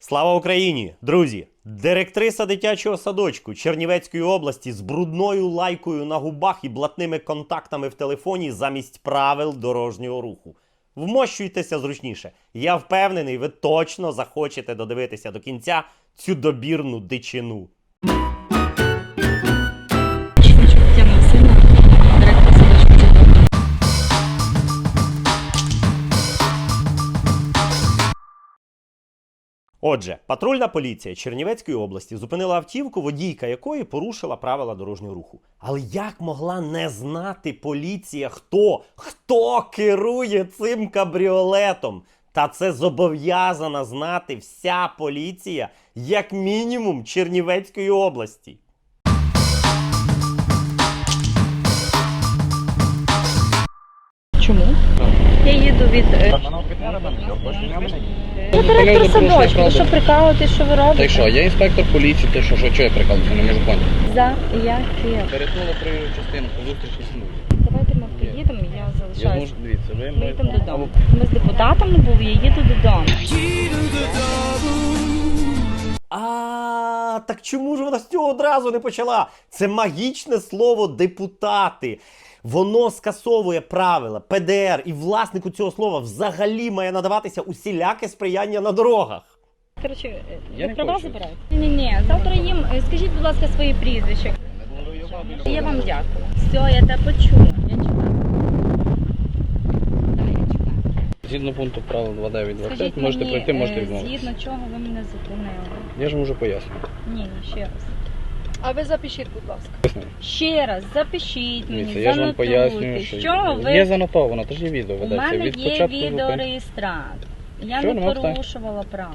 Слава Україні! Друзі! Директриса дитячого садочку Чернівецької області з брудною лайкою на губах і блатними контактами в телефоні замість правил дорожнього руху. Вмощуйтеся зручніше. Я впевнений, ви точно захочете додивитися до кінця цю добірну дичину. Отже, патрульна поліція Чернівецької області зупинила автівку, водійка якої порушила правила дорожнього руху. Але як могла не знати поліція, хто, хто керує цим кабріолетом? Та це зобов'язана знати вся поліція, як мінімум Чернівецької області. Їду від е, я директор садочку. Ви що прикалуєтесь, що ви Та й що, я інспектор поліції, ти що, що, що я прикалуюся, не можу поняти. За яке? Перетнула при частину по зустрічній смузі. Давайте ми поїдемо, я Я залишаюся. можу, дивіться, ви Ми йдемо додому. Ми з депутатами були, я їду додому. А, так чому ж вона з цього одразу не почала? Це магічне слово депутати. Воно скасовує правила, ПДР, і власнику цього слова взагалі має надаватися усіляке сприяння на дорогах. Коротше, е, Я не права хочу. забираєте? Ні, ні, завтра їм е, скажіть, будь ласка, свої прізвища. Я вам дякую. Все, я тебе почула. Я чекаю. Згідно пункту правил 2925, Скажіть можете мені, пройти, можете е, відмовитися. Згідно чого ви мене зупинили? Я ж можу пояснити. Ні, ні, ще раз. А ви запишіть, будь ласка. Ще раз, запишіть мені, Дивіться, я ж вам пояснюю, занотуйте. що З ви... є занотовано, то ж є відео У ведеться. мене Від є початку зупинки. відеореєстратор. Я Що, не нема питань. порушувала право.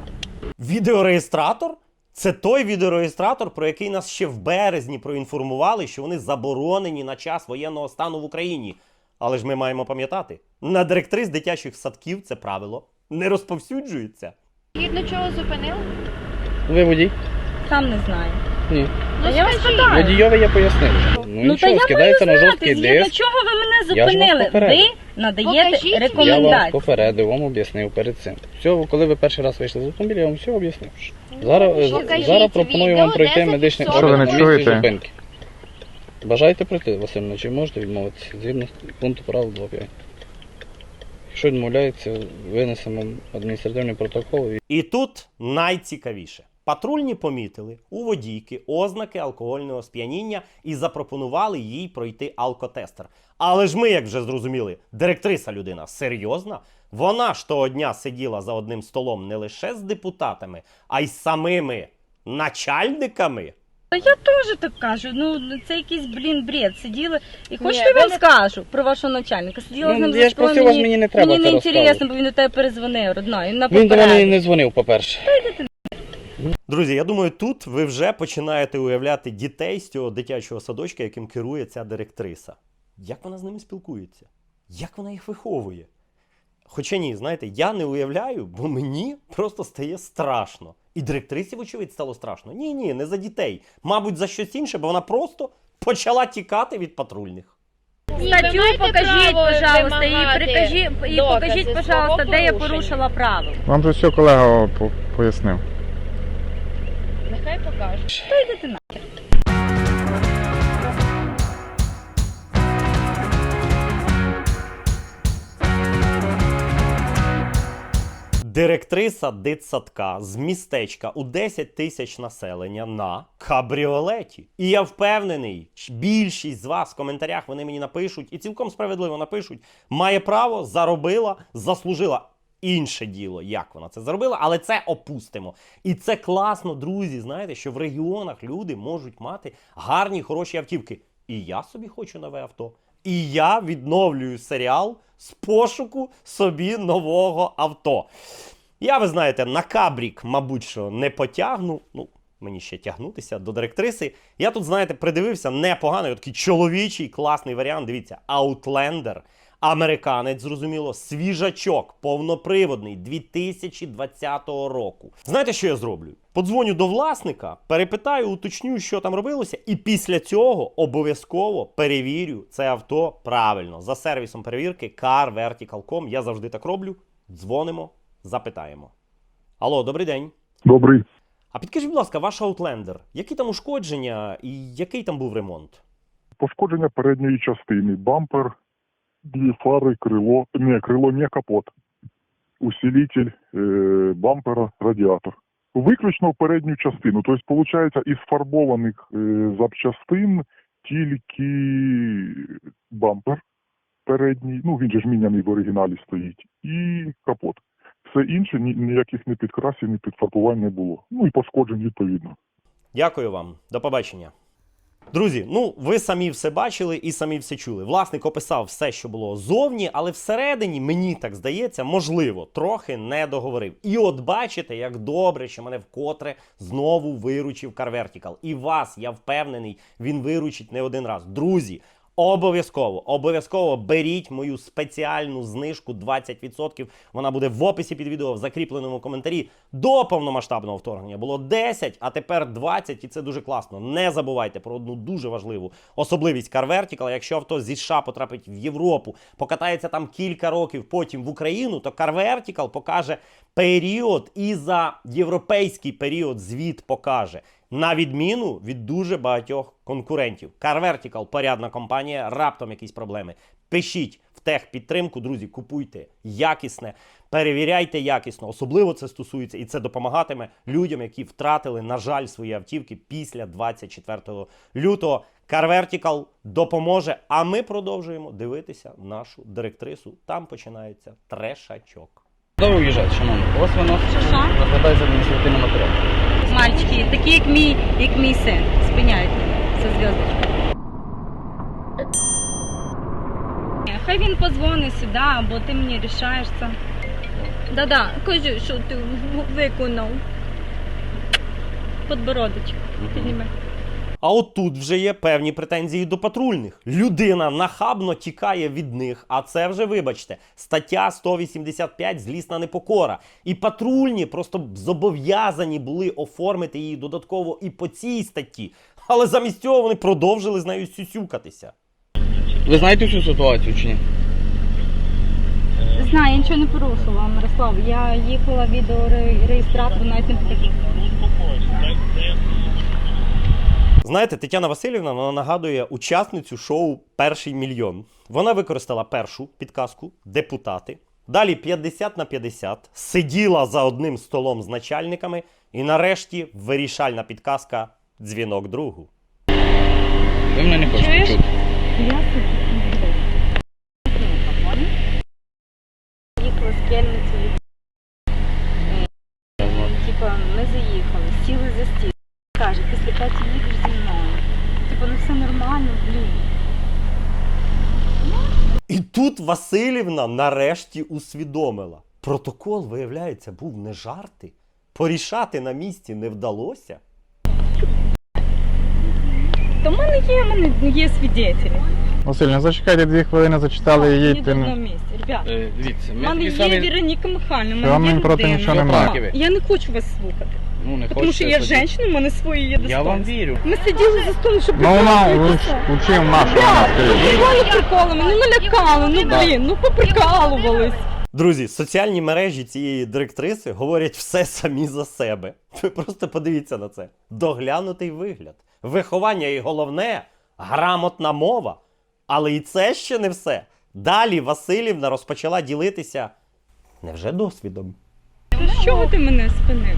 Відеореєстратор це той відеореєстратор, про який нас ще в березні проінформували, що вони заборонені на час воєнного стану в Україні. Але ж ми маємо пам'ятати, на директрис дитячих садків це правило не розповсюджується. Згідно чого зупинили? Ви водій? Сам не знаю. Ні. Та я вас питаю. Водійові я пояснив. Ну, Ну та нічого, я маю скидається на знати, жорсткий згідно диск. чого ви мене Я ж вас зупинили. попередив. Ви надаєте Покажіть мені. Я вас рекомендації. попередив, вам об'яснив перед цим. Все, коли ви перший раз вийшли з автомобіля, я вам все об'яснив. Зараз, Покажіть зараз пропоную відео, вам пройти медичний зафіксовано. огляд Що на ви не місці чуєте? зупинки. Бажаєте пройти, Васильовна, чи можете відмовитися згідно пункту правил 2.5? Якщо відмовляється, винесемо адміністративний протокол і І тут найцікавіше. Патрульні помітили у водійки ознаки алкогольного сп'яніння і запропонували їй пройти алкотестер. Але ж ми, як вже зрозуміли, директриса людина серйозна. Вона ж того дня сиділа за одним столом не лише з депутатами, а й з самими начальниками. Та я теж так кажу. Ну це якийсь блін бред. Сиділи. І хочете я вам не- скажу про вашого начальника. Сиділа з Ну, ним я за ж просив вас, мені не треба Мені це не інтересно, бо він до тебе перезвонив, родна. Він на він до мене не дзвонив, по-перше. Друзі, я думаю, тут ви вже починаєте уявляти дітей з цього дитячого садочка, яким керує ця директриса. Як вона з ними спілкується? Як вона їх виховує? Хоча ні, знаєте, я не уявляю, бо мені просто стає страшно. І директрисі, вочевидь, стало страшно. Ні, ні, не за дітей. Мабуть, за щось інше, бо вона просто почала тікати від патрульних. Статтю покажіть, пожалуйста, і прикажіть, і покажіть, пожалуйста, де я порушила правила. Вам вже все колега по- пояснив. Та йдете. Директриса дитсадка з містечка у 10 тисяч населення на кабріолеті. І я впевнений, більшість з вас в коментарях вони мені напишуть, і цілком справедливо напишуть, має право, заробила, заслужила. Інше діло, як вона це зробила, але це опустимо. І це класно, друзі. Знаєте, що в регіонах люди можуть мати гарні, хороші автівки. І я собі хочу нове авто. І я відновлюю серіал з пошуку собі нового авто. Я, ви знаєте, на кабрік, мабуть, що не потягну. Ну, мені ще тягнутися до директриси. Я тут, знаєте, придивився непоганий, такий чоловічий класний варіант. Дивіться, Outlander. Американець, зрозуміло, свіжачок, повноприводний 2020 року. Знаєте, що я зроблю? Подзвоню до власника, перепитаю, уточню, що там робилося, і після цього обов'язково перевірю це авто правильно. За сервісом перевірки CarVertical.com. Я завжди так роблю. Дзвонимо, запитаємо. Алло, добрий день. Добрий. А підкажіть, будь ласка, ваш Outlander, які там ушкодження і який там був ремонт? Пошкодження передньої частини. Бампер, дві фари, крило, не крило, не капот. Усилитель е, бампера, радіатор. Виключно в передню частину. Тобто, виходить, із фарбованих е, запчастин тільки бампер передній, ну він же ж міняний в оригіналі стоїть, і капот. Все інше ні, ніяких не підкрасів, ні підфарбувань не було. Ну і пошкоджень відповідно. Дякую вам, до побачення. Друзі, ну ви самі все бачили і самі все чули. Власник описав все, що було зовні, але всередині, мені так здається, можливо, трохи не договорив. І от бачите, як добре, що мене вкотре знову виручив Car Vertical. І вас, я впевнений, він виручить не один раз. Друзі. Обов'язково, обов'язково беріть мою спеціальну знижку 20%. Вона буде в описі під відео в закріпленому коментарі. До повномасштабного вторгнення було 10, а тепер 20, і це дуже класно. Не забувайте про одну дуже важливу особливість Car Vertical. Якщо авто зі США потрапить в Європу, покатається там кілька років, потім в Україну, то Car Vertical покаже період і за європейський період звіт покаже. На відміну від дуже багатьох конкурентів. Car Vertical – порядна компанія, раптом якісь проблеми. Пишіть в техпідтримку, друзі, купуйте якісне, перевіряйте якісно. Особливо це стосується і це допомагатиме людям, які втратили, на жаль, свої автівки після 24 лютого. Car Vertical допоможе, а ми продовжуємо дивитися нашу директрису. Там починається трешачок. Куди ви в'їжджаєте, шановні? Вас воно Що, що? розглядається адміністративний матеріал. Мальчики, такі як мій, як мій син. Спиняйте за зв'язочку. Хай він позвонить сюди, або ти мені рішаєш це. Да-да, кажи, що ти виконав. Подбородочок. Підніми. А от тут вже є певні претензії до патрульних. Людина нахабно тікає від них, а це вже, вибачте, стаття 185 злісна непокора. І патрульні просто зобов'язані були оформити її додатково і по цій статті. Але замість цього вони продовжили з нею сюсюкатися. Ви знаєте всю ситуацію чи ні? Знаю, я нічого не порушила, Мирослав. Я їхала відеореєстратор, навіть не такий. Знаєте, Тетяна Васильівна вона нагадує учасницю шоу Перший мільйон. Вона використала першу підказку депутати. Далі 50 на 50 сиділа за одним столом з начальниками, і нарешті вирішальна підказка дзвінок другу. Ви мене не хочете Чуєш? чути. Я. Каже, після п'яті їдеш зі мною. Типа, ну все нормально, блін. І тут Васильівна нарешті усвідомила. Протокол, виявляється, був не жарти. Порішати на місці не вдалося. То в мене є, в мене є свідетелі. Василь, не зачекайте дві хвилини, зачитали в одному не- місці. Ребята, Е, Дивіться, в ми мене такі є самі... Віроніка Михайлівна, в Що мене є проти людина. нічого немає? Я не хочу вас слухати. Ну, не Тому що я тоді. жінка, у мене свої є Я вам достоинства. вірю. Ми сиділи за столом, щоб Ну вона нашу вона стоїть. Приколи приколами, ну налякали, ну блін, ну поприкалувались. Друзі, соціальні мережі цієї директриси говорять все самі за себе. Ви просто подивіться на це. Доглянутий вигляд. Виховання і головне грамотна мова. Але і це ще не все. Далі Васильівна розпочала ділитися невже досвідом. З чого ти мене спинив?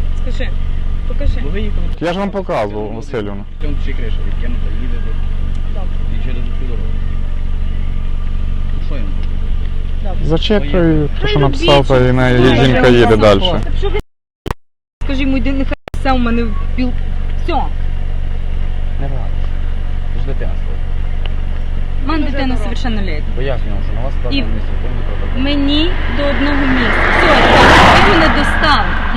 Скажи, покажи. Бо ви їхали Я ж вам показував, Васильівна. Там чи криша відкинута, їдете. І через цю дорогу. Ну, Що їм? Зачитую, те, що написав, та і на знаєш, жінка їде далі. Так що ви Скажи йому, йди, нехай все у мене в піл. Все, Не радуйся. Це ж дитина своя. в мене дитина совершеннолітня. Пояснював, що на вас І- складно адміністративний протокол. Мені до одного місця. Все, так, ви мене достали.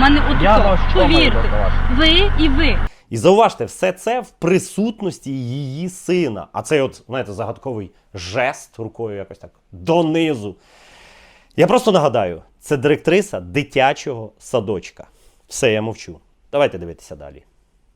Мене от Я то. вас Повірте, ви і ви. І зауважте, все це в присутності її сина. А цей, от, знаєте, загадковий жест рукою якось так донизу. Я просто нагадаю, це директриса дитячого садочка. Все, я мовчу. Давайте дивитися далі.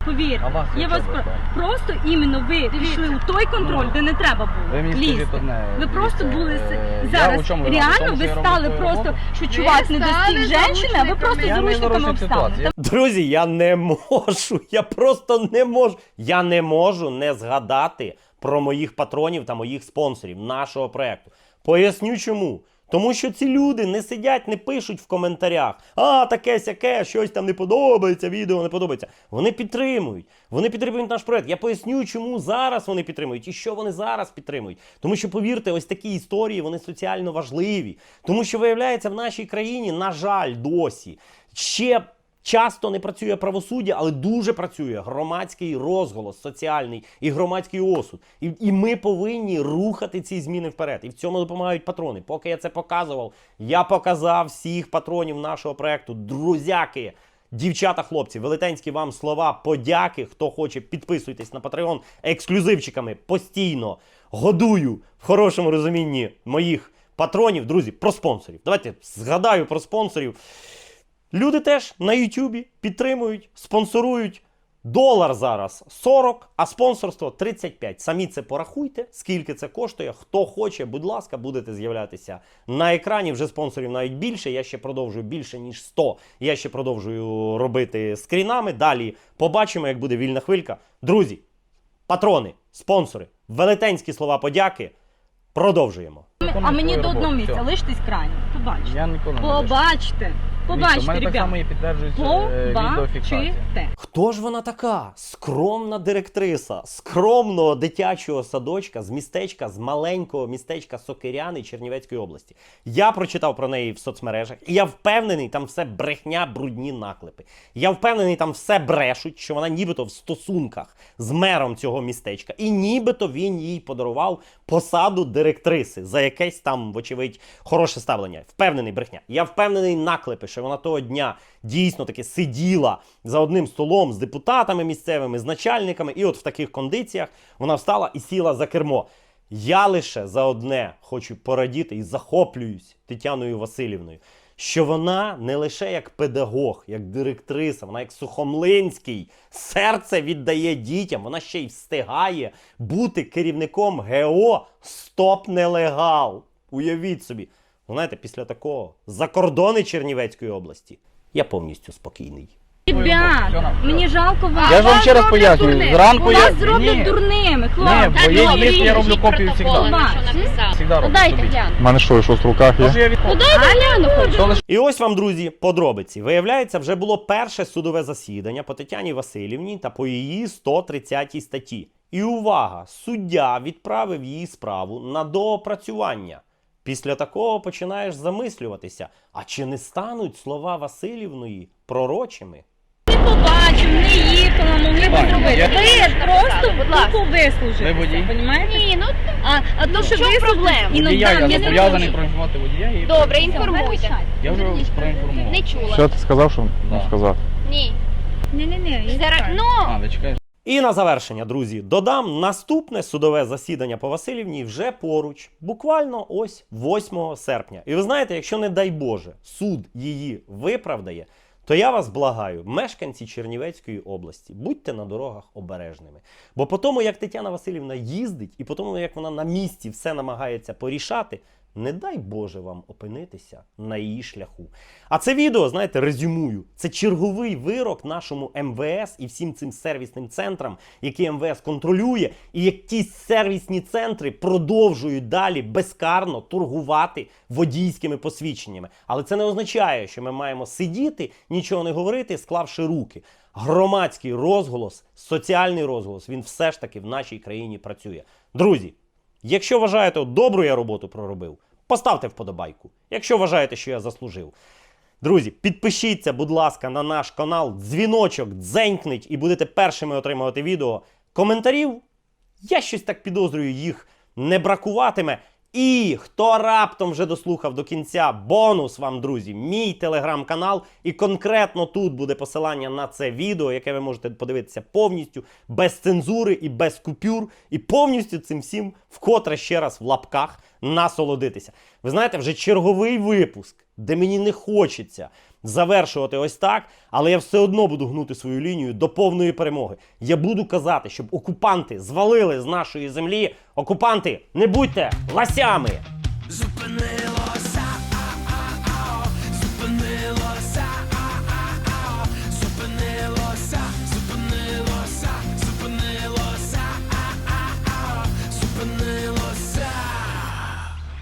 Повір, А вас я вас про... просто іменно ви пішли у той контроль, де не треба було. Ви мені скажіть лізти. одне. Ви просто були с- е, я зараз чому реально тому, ви я роблю стали свою просто, роботу? що чувак не стали достиг женщини, а ви просто Я не заручниками нарушив ситуацію. Друзі, я не можу. Я просто не можу. Я не можу не згадати про моїх патронів та моїх спонсорів нашого проекту. Поясню чому. Тому що ці люди не сидять, не пишуть в коментарях, а таке сяке, щось там не подобається, відео не подобається. Вони підтримують. Вони підтримують наш проект. Я поясню, чому зараз вони підтримують і що вони зараз підтримують. Тому що, повірте, ось такі історії вони соціально важливі. Тому що виявляється, в нашій країні, на жаль, досі ще Часто не працює правосуддя, але дуже працює громадський розголос, соціальний і громадський осуд. І, і ми повинні рухати ці зміни вперед. І в цьому допомагають патрони. Поки я це показував, я показав всіх патронів нашого проекту. Друзяки, дівчата, хлопці, велетенські вам слова подяки. Хто хоче, підписуйтесь на Patreon ексклюзивчиками постійно годую в хорошому розумінні моїх патронів. Друзі, про спонсорів. Давайте згадаю про спонсорів. Люди теж на Ютубі підтримують, спонсорують. Долар зараз 40, а спонсорство 35. Самі це порахуйте, скільки це коштує. Хто хоче, будь ласка, будете з'являтися на екрані. Вже спонсорів навіть більше. Я ще продовжую більше ніж 100. Я ще продовжую робити скрінами. Далі побачимо, як буде вільна хвилька. Друзі, патрони, спонсори, велетенські слова подяки. Продовжуємо. А мені до одного місця, лиштесь крайні. Побачите. Я ніколи не лишу. Побачите. Побачите, так само ребята. і підтверджується е, відеофіксація. Побачите. Хто ж вона така? Скромна директриса, скромного дитячого садочка з містечка, з маленького містечка Сокиряни Чернівецької області. Я прочитав про неї в соцмережах, і я впевнений, там все брехня, брудні наклепи. Я впевнений, там все брешуть, що вона нібито в стосунках з мером цього містечка, і нібито він їй подарував посаду директриси за якесь там, вочевидь, хороше ставлення. Впевнений брехня. Я впевнений наклепи, що вона того дня дійсно таки сиділа за одним столом з депутатами місцевими, з начальниками, і от в таких кондиціях вона встала і сіла за кермо. Я лише за одне хочу порадіти і захоплююсь Тетяною Васильівною, що вона не лише як педагог, як директриса, вона як Сухомлинський серце віддає дітям, вона ще й встигає бути керівником ГО Стоп Нелегал. Уявіть собі. Ви Знаєте, після такого за кордони Чернівецької області я повністю спокійний. Ребят, мені жалко вас. Я ж вам ще раз пояснюю. Зранку я... Вас зроблять Ні, дурними, Ні, хлопці. бо є добре, я роблю копію. Завжди Ну роблю дайте собі. глянути. У мене що, що в руках є? я від... Гляну хоч. І ось вам, друзі, подробиці. Виявляється, вже було перше судове засідання по Тетяні Васильівні та по її 130 статті. І увага! Суддя відправив її справу на доопрацювання. Після такого починаєш замислюватися, а чи не стануть слова Васильівної пророчими? Не побачив, не їхала, могли б Так, зробити. я- Ви просто Будь ласка. тупо вислужили. Ви водій? Понімаєте? Ні, ну А, а то, що В ви проблема? водія, я не зобов'язаний проінформувати водія і... добре, інформуйте. Я вже проінформував. Не чула. Все, ти сказав, що Да. сказав? Ні. Ні-ні-ні. Зараз, ну, А, ви чекаєш? І на завершення, друзі, додам наступне судове засідання по Васильівні вже поруч, буквально ось 8 серпня. І ви знаєте, якщо не дай Боже, суд її виправдає, то я вас благаю, мешканці Чернівецької області, будьте на дорогах обережними. Бо по тому, як Тетяна Васильівна їздить, і по тому, як вона на місці все намагається порішати, не дай Боже вам опинитися на її шляху. А це відео, знаєте, резюмую. Це черговий вирок нашому МВС і всім цим сервісним центрам, які МВС контролює, і як ті сервісні центри продовжують далі безкарно торгувати водійськими посвідченнями. Але це не означає, що ми маємо сидіти, нічого не говорити, склавши руки. Громадський розголос, соціальний розголос, він все ж таки в нашій країні працює. Друзі, Якщо вважаєте, добру я роботу проробив, поставте вподобайку. Якщо вважаєте, що я заслужив. Друзі, підпишіться, будь ласка, на наш канал, дзвіночок, дзенькніть і будете першими отримувати відео. Коментарів, я щось так підозрюю, їх не бракуватиме. І хто раптом вже дослухав до кінця, бонус вам, друзі, мій телеграм-канал. І конкретно тут буде посилання на це відео, яке ви можете подивитися повністю, без цензури і без купюр, і повністю цим всім вкотре ще раз в лапках насолодитися. Ви знаєте, вже черговий випуск, де мені не хочеться завершувати ось так, але я все одно буду гнути свою лінію до повної перемоги. Я буду казати, щоб окупанти звалили з нашої землі. Окупанти, не будьте ласями! Зупинила